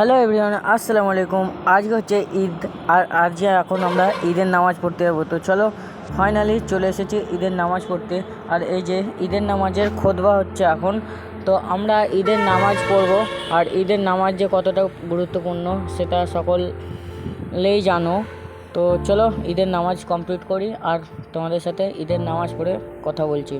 Hello everyone, আসসালামু আলাইকুম। আজকে হচ্ছে ঈদ, আর আজ যে এখন আমরা ঈদের নামাজ পড়তে যাব। তো চলো ফাইনালি চলে এসেছি ঈদের নামাজ পড়তে। আর এই যে ঈদের নামাজের খোদবা হচ্ছে এখন, তো আমরা ঈদের নামাজ পড়ব। আর ঈদের নামাজ যে কতটা গুরুত্বপূর্ণ, সেটা সকলেই জানো। তো চলো, ঈদের নামাজ কমপ্লিট করি, আর তোমাদের সাথে ঈদের নামাজ পড়ে কথা বলছি।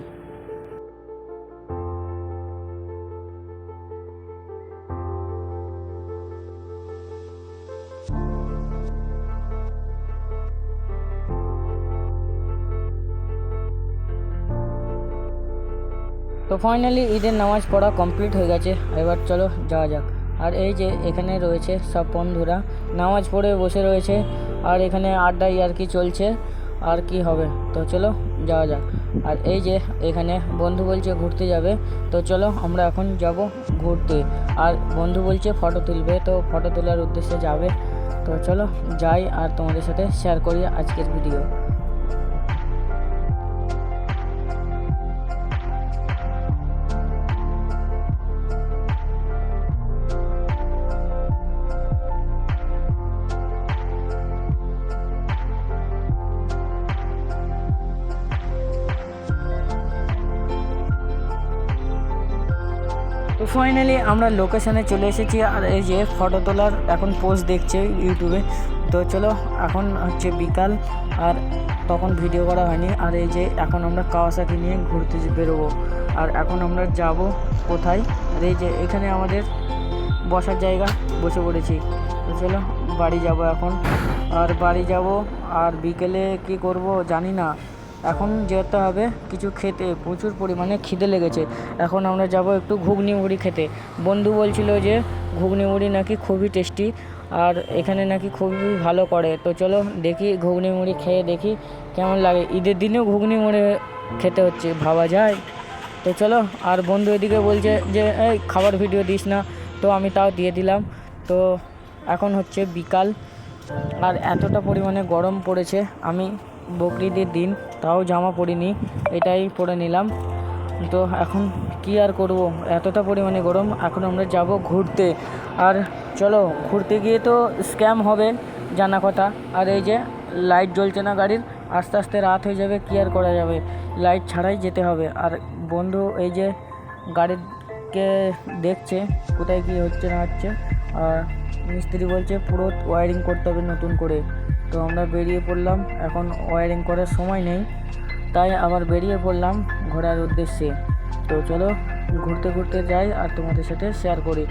তো ফাইনালি ঈদের নামাজ পড়া কমপ্লিট হয়ে গেছে। এবার চলো যাওয়া যাক। আর এই যে এখানে রয়েছে সব বন্ধুরা, নামাজ পড়ে বসে রয়েছে, আর এখানে আড্ডাই আর কি চলছে, আর কি হবে। তো চলো যাওয়া যাক। আর এই যে এখানে বন্ধু বলছে ঘুরতে যাবে, তো চলো আমরা এখন যাব ঘুরতে। আর বন্ধু বলছে ফটো তুলবে, তো ফটো তোলার উদ্দেশ্যে যাবে। তো চলো যাই আর তোমাদের সাথে শেয়ার করি আজকের ভিডিও তো ফাইনালি আমরা লোকেশনে চলে এসেছি আর এই যে ফটো তোলার এখন পোস্ট দেখছে ইউটিউবে তো চলো এখন হচ্ছে বিকাল আর তখন ভিডিও করা হয়নি। আর এই যে এখন আমরা কাওয়াসাকি নিয়ে ঘুরতে বেরোবো। আর এখন আমরা যাব কোথায়? আর এই যে এখানে আমাদের বসার জায়গা বসে পড়েছি। তো চলো বাড়ি যাব এখন। আর বাড়ি যাব আর বিকেলে কি করব জানি না। এখন যেতে হবে। কিছু খেতে, প্রচুর পরিমাণে খিদে লেগেছে। এখন আমরা যাব একটু ঘুগনি মুড়ি খেতে। বন্ধু বলছিল যে ঘুগনি মুড়ি নাকি খুবই টেস্টি আর এখানে নাকি খুবই ভালো করে। তো চলো দেখি ঘুগনি মুড়ি খেয়ে দেখি কেমন লাগে। ঈদের দিনেও ঘুগনি মুড়ি খেতে হচ্ছে, ভাবা যায়। তো চলো, আর বন্ধু এদিকে বলছে যে, এই খাবার ভিডিও দিস না। তো আমি তাও দিয়ে দিলাম। তো এখন হচ্ছে বিকাল আর এতটা পরিমাণে গরম পড়েছে। আমি বকরিদের দিন, তাও জামা পরিনি, এটাই পরে নিলাম। তো এখন কি আর করব? এতটা পরিমাণে গরম, এখন আমরা যাব ঘুরতে। আর চলো, ঘুরতে গিয়ে তো স্ক্যাম হবে, জানা কথা। আর এই যে, লাইট জ্বলছে না গাড়ির, আস্তে আস্তে রাত হয়ে যাবে, কি আর করা যাবে? লাইট ছাড়াই যেতে হবে। আর বন্ধু এই যে, গাড়িকে দেখছে, কোথায় কি হচ্ছে না হচ্ছে, আর মিস্ত্রি বলছে, পুরো ওয়ারিং করতে হবে নতুন করে। তো আমরা বেরিয়ে পড়লাম। এখন ওয়ারিং করার সময় নেই, তাই আবার বেরিয়ে পড়লাম ঘোরার উদ্দেশ্যে। তো চলো, ঘুরতে ঘুরতে যাই আর তোমাদের সাথে শেয়ার করি।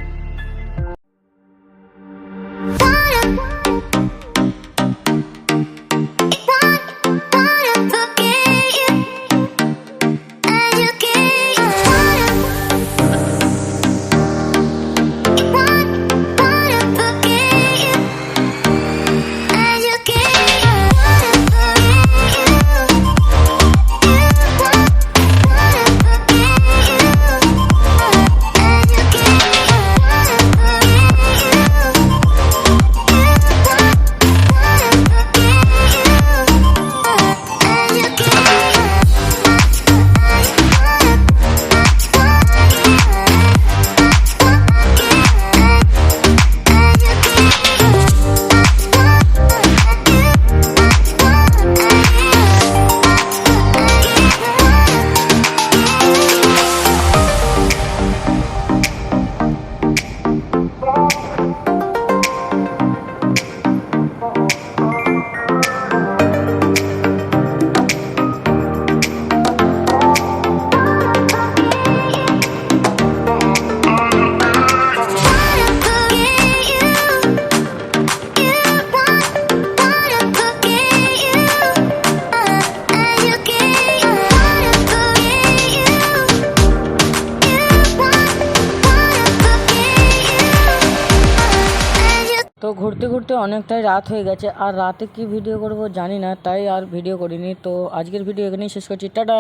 তো ঘুরতে ঘুরতে অনেকটাই রাত হয়ে গেছে। আর রাতে কি ভিডিও করব জানি না, তাই আর ভিডিও করিনি। তো আজকের ভিডিও এখানেই শেষ করছি। টাটা!